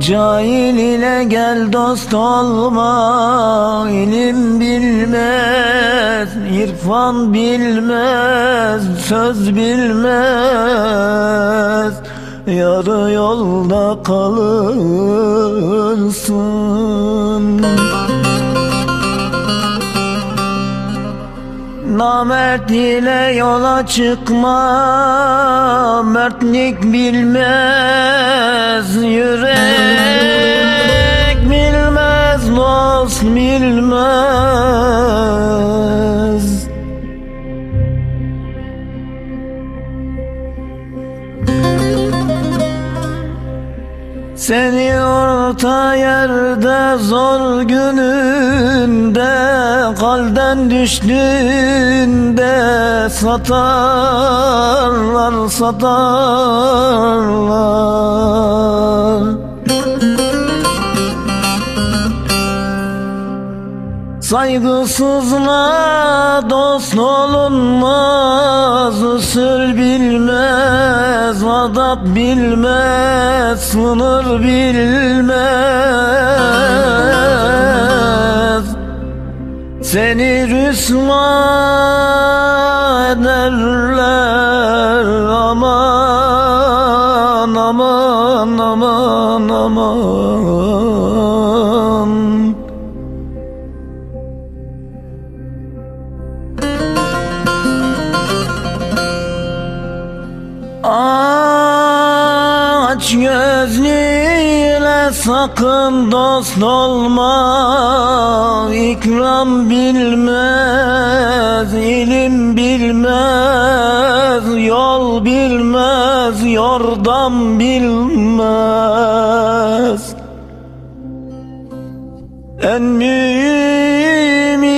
Cahil ile gel dost olma. İlim bilmez irfan bilmez Söz bilmez. Yarı yolda kalırsın Namert ile yola çıkma. Mertlik bilmez Yürek Seni orta yerde zor gününde Kalden düştüğünde satarlar satarlar. Saygısızla dost olunmaz Usul bilmez, adap bilmez Sınır bilmez. Seni rüsva ederler Aman aman aman aman Aç gözlüyle sakın dost olma. İkram bilmez, ilim bilmez Yol bilmez, yordam bilmez. En mühimi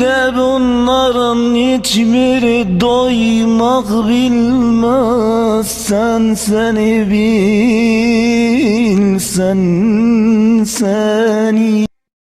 de bunların hiçbiri doymak bilmez Sen seni bil, sen seni